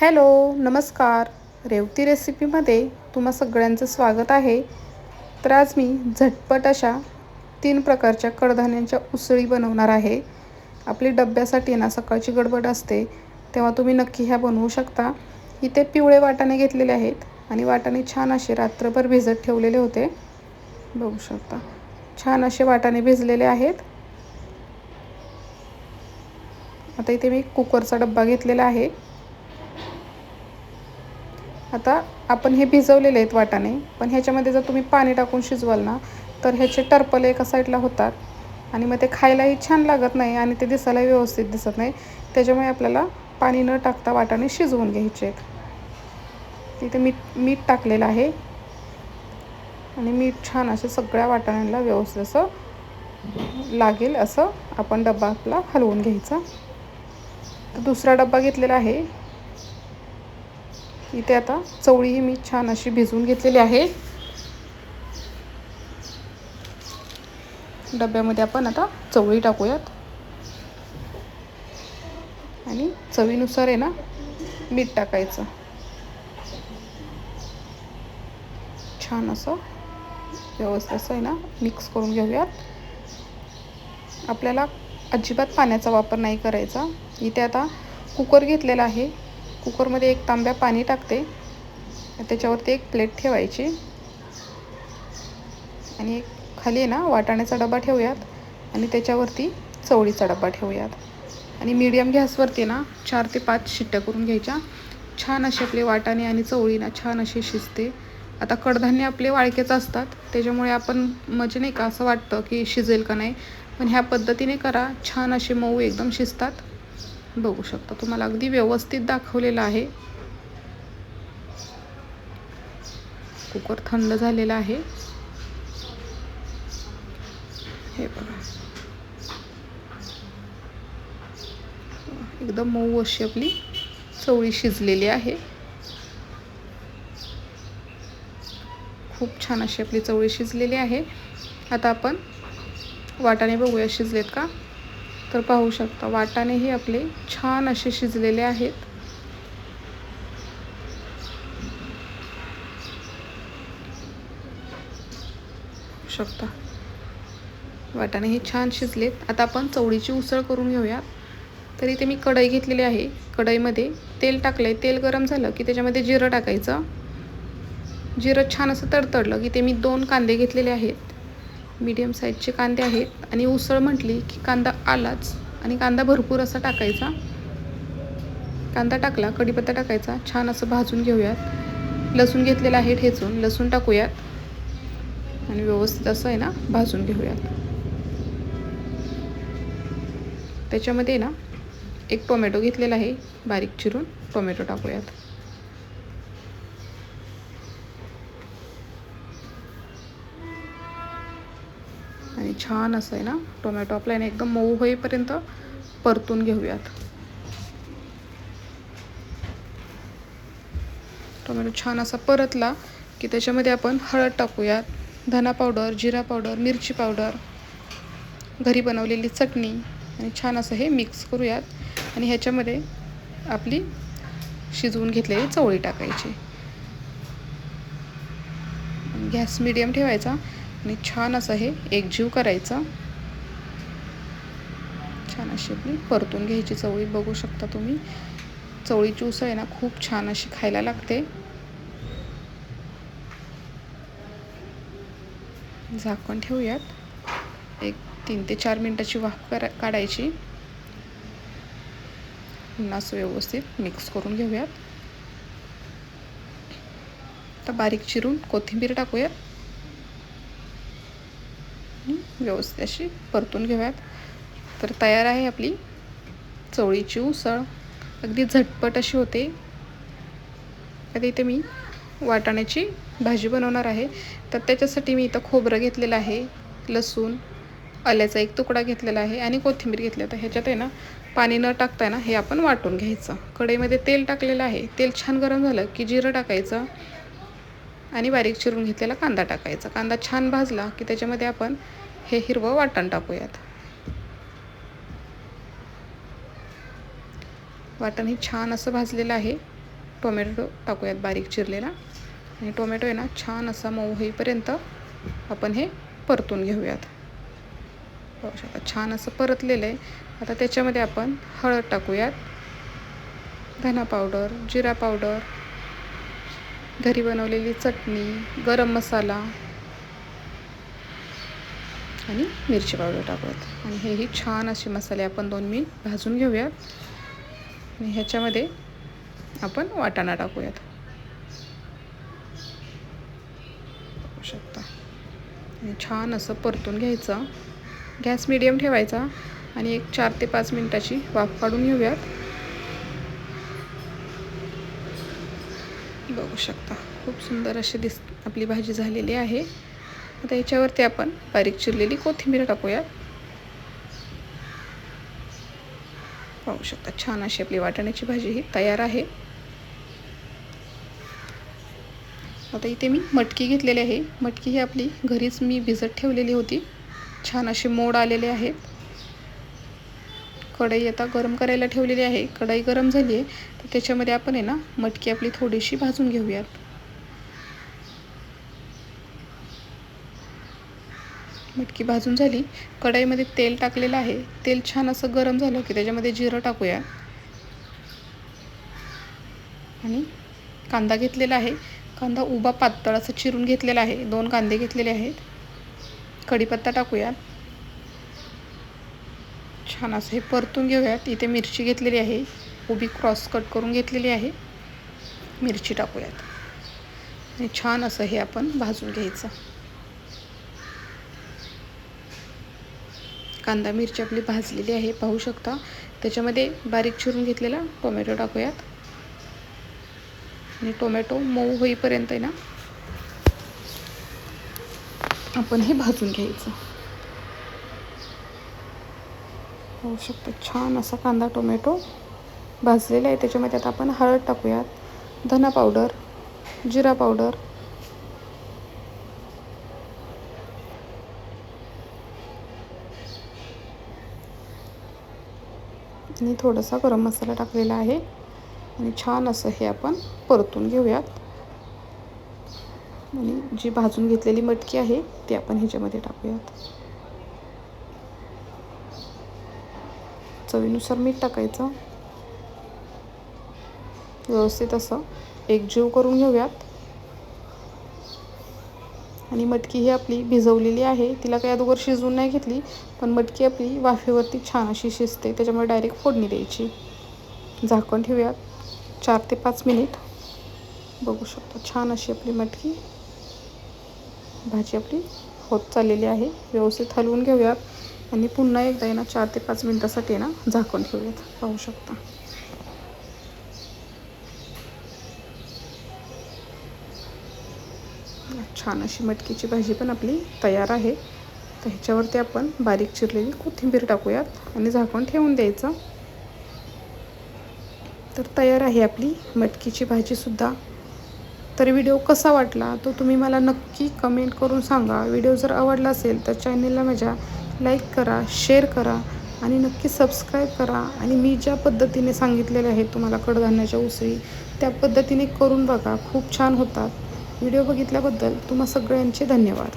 Hello नमस्कार. रेवती रेसिपीमध्ये तुम्हा सगळ्यांचं स्वागत आहे. तर आज मी झटपट अशा तीन प्रकारच्या कडधान्यांच्या उसळी बनवणार आहे. आपली डब्यासाठी ना सकाळची गडबड असते तेव्हा तुम्ही नक्की ह्या बनवू शकता. इथे पिवळे वाटाणे घेतलेले आहेत आणि वाटाणे छान असे रात्रभर भिजत ठेवलेले होते. बघू शकता. छान असे वाटाणे भिजलेले आहेत. आता इथे मी कुकरचा डब्बा घेतलेला आहे. आता आपण हे भिजवलेले आहेत वाटाणे पण ह्याच्यामध्ये जर तुम्ही पाणी टाकून शिजवाल ना तर ह्याचे टर्पल एका साईडला होतात आणि मग ते खायलाही छान लागत नाही आणि ते दिसायलाही व्यवस्थित दिसत नाही. त्याच्यामुळे आपल्याला पाणी न टाकता वाटाणे शिजवून घ्यायचे आहेत. तिथे मीठ मीठ टाकलेलं आहे. आणि मीठ छान असं सगळ्या वाटाण्यांना व्यवस्थित असं लागेल असं आपण डब्बा आपला हलवून घ्यायचा. दुसरा डब्बा घेतलेला आहे. इथे आता चवळीही मी छान अशी भिजवून घेतलेली आहे. डब्यामध्ये आपण आता चवळी टाकूयात. आणि चवीनुसार आहे ना मीठ टाकायचं. छान असं व्यवस्थित असं आहे ना मिक्स करून घेऊयात. आपल्याला अजिबात पाण्याचा वापर नाही करायचा. इथे आता कुकर घेतलेला आहे. कुकरमध्ये एक तांब्या पाणी टाकते. त्याच्यावरती एक प्लेट ठेवायची. आणि एक खाली आहे ना वाटाण्याचा डबा ठेवूयात. आणि त्याच्यावरती चवळीचा डबा ठेवूयात. आणि मीडियम गॅसवरती ना चार ते पाच शिट्ट्या करून घ्यायच्या. छान असे आपले वाटाणे आणि चवळी ना छान अशी शिजते. आता कडधान्य आपले वाळकेच असतात. त्याच्यामुळे आपण म्हणजे नाही का असं वाटतं की शिजेल का नाही. पण ह्या पद्धतीने करा. छान असे मऊ एकदम शिजतात. बघू शकता. तुम्हाला अगदी व्यवस्थित दाखवलेलं आहे. कुकर थंड झालेला आहे. हे बघा. एकदम मऊ अशी आपली चवळी शिजलेली आहे. खूप छान अशी आपली चवळी शिजलेली आहे. आता आपण वाटाणे बघूया. शिजलेत का? तर पाहू शकता वाटाणे हे आपले छान असे शिजलेले आहेत. शकता वाटाणे हे छान शिजलेत. आता आपण चवळीची उसळ करून घेऊयात. तर इथे मी कढई घेतलेली आहे. कढईमध्ये तेल टाकलं आहे तेल गरम झालं की त्याच्यामध्ये जिरं टाकायचं. जिरं छान असं तडतडलं की ते मी दोन कांदे घेतलेले आहेत. मीडियम साईजचे कांदे आहेत. आणि उसळ म्हटली की कांदा आलाच आणि कांदा भरपूर असा टाकायचा. कांदा टाकला कढीपत्ता टाकायचा छान असं भाजून घेऊयात. लसूण घेतलेलं आहे ठेचून लसूण टाकूयात. आणि व्यवस्थित असं आहे ना भाजून घेऊयात. त्याच्यामध्ये ना एक टोमॅटो घेतलेला आहे बारीक चिरून टोमॅटो टाकूयात. आणि छान असं आहे ना टोमॅटो आपला आहे ना एकदम मऊ होईपर्यंत परतून घेऊयात. टोमॅटो छान असा परतला की त्याच्यामध्ये आपण हळद टाकूयात धना पावडर जिरा पावडर मिरची पावडर घरी बनवलेली चटणी आणि छान असं हे मिक्स करूयात आणि ह्याच्यामध्ये आपली शिजवून घेतलेली चवळी टाकायची. गॅस मिडियम ठेवायचा. आणि छान असं हे एकजीव करायचं. छान अशी आपली परतून घ्यायची चवळी. बघू शकता तुम्ही चवळीची उसळ आहे ना खूप छान अशी खायला लागते. झाकण ठेवूयात. एक तीन ते चार मिनटाची वाफ करा काढायची. पुन्हा असं व्यवस्थित मिक्स करून घेऊयात. तर बारीक चिरून कोथिंबीर टाकूयात. व्यवस्थित अशी परतून घेऊयात. तर तयार आहे आपली चवळीची उसळ. अगदी झटपट अशी होते. आता इथे मी वाटाण्याची भाजी बनवणार आहे. तर त्याच्यासाठी मी इथं खोबरं घेतलेलं आहे लसूण आल्याचा एक तुकडा घेतलेला आहे आणि कोथिंबीर घेतली. तर ह्याच्यात आहे ना पाणी न टाकता ना हे आपण वाटून घ्यायचं. कढईमध्ये तेल टाकलेलं आहे. तेल छान गरम झालं की जिरं टाकायचं आणि बारीक चिरून घेतलेला कांदा टाकायचा. कांदा छान भाजला की त्याच्यामध्ये आपण हे हिरवं वाटण टाकूयात. वाटण हे छान असं भाजलेलं आहे. टोमॅटो टाकूयात बारीक चिरलेला. आणि टोमॅटो आहे ना छान असा मऊ होईपर्यंत आपण हे परतून घेऊयात. पाहू शकता छान असं परतलेलं आहे. आता त्याच्यामध्ये आपण हळद टाकूयात. धना पावडर जिरा पावडर घरी बनवलेली चटणी गरम मसाला आणि मिरची पावडर टाकूयात. आणि हेही छान असे मसाले आपण दोन मिनिट भाजून घेऊयात. आणि ह्याच्यामध्ये आपण वाटाणा टाकूयात. बघू शकता. आणि छान असं परतून घ्यायचं. गॅस मिडियम ठेवायचा. आणि एक चार ते पाच मिनटाची वाफ काढून घेऊयात. बघू शकता. खूप सुंदर अशी दिस आपली भाजी झालेली आहे. आता याच्यावरती आपण बारीक चिरलेली कोथिंबीर टाकूयात. पाहू शकता छान अशी आपली वाटाण्याची भाजी ही तयार आहे. आता इथे मी मटकी घेतलेली आहे. मटकी ही आपली घरीच मी भिजत ठेवलेली होती. छान असे मोड आलेले आहेत कढई आता गरम करायला ठेवलेली आहे. कढई गरम झाली आहे तर त्याच्यामध्ये आपण आहे ना मटकी आपली थोडीशी भाजून घेऊयात. मटकी भाजून झाली. कढईमध्ये तेल टाकलेलं आहे. तेल छान असं गरम झालं की त्याच्यामध्ये जिरं टाकूया. आणि कांदा घेतलेला आहे. कांदा उभा पातळ असं चिरून घेतलेला आहे. दोन कांदे घेतलेले आहेत. कढीपत्ता टाकूयात छान असं हे परतून घेऊयात इथे मिरची घेतलेली आहे. उभी क्रॉस कट करून घेतलेली आहे. मिरची टाकूयात. आणि छान असं हे आपण भाजून घ्यायचं. कांदा मिरची आपली भाजलेली आहे पाहू शकता. त्याच्यामध्ये बारीक चिरून घेतलेला टोमॅटो टाकूयात. आणि टोमॅटो मऊ होईपर्यंत आहे ना आपण हे भाजून घ्यायचं. पाहू शकतो छान असा कांदा टोमॅटो भाजलेला आहे. त्याच्यामध्ये आता आपण हळद टाकूयात. धना पावडर जिरा पावडर आणि थोडासा गरम मसाला टाकलेला आहे. आणि छान असं हे आपण परतून घेऊयात. आणि जी भाजून घेतलेली मटकी आहे ती आपण ह्याच्यामध्ये टाकूयात. चवीनुसार मीठ टाकायचं. व्यवस्थित असं एकजीव करून घेऊयात. आणि मटकी ही आपली भिजवलेली आहे. तिला काही अगोदर शिजवून नाही घेतली पण मटकी आपली वाफेवरती छान अशी शिजते. त्याच्यामुळे डायरेक्ट फोडणी द्यायची. झाकण ठेवूयात. चार ते पाच मिनिट बघू शकतो छान अशी आपली मटकी. भाजी आपली होत चाललेली आहे. व्यवस्थित हलवून घेऊयात. आणि पुन्हा एकदा आहे ना चार ते पाच मिनटासाठी आहे ना झाकण ठेवूयात. पाहू शकता. छान अशी मटकीची भाजी पण आपली तयार आहे. तर ह्याच्यावरती आपण बारीक चिरलेली कोथिंबीर टाकूयात आणि झाकून ठेवून द्यायचं. तर तयार आहे आपली मटकीची भाजीसुद्धा तर व्हिडिओ कसा वाटला तो तुम्ही मला नक्की कमेंट करून सांगा. व्हिडिओ जर आवडला असेल तर चॅनेलला माझ्या लाईक करा शेअर करा आणि नक्की सबस्क्राईब करा. आणि मी ज्या पद्धतीने सांगितलेले आहेत तुम्हाला कडधान्याच्या उसळी त्या पद्धतीने करून बघा. खूप छान होतात. व्हिडिओ बघितल्याबद्दल तुम्हा सगळ्यांचे धन्यवाद.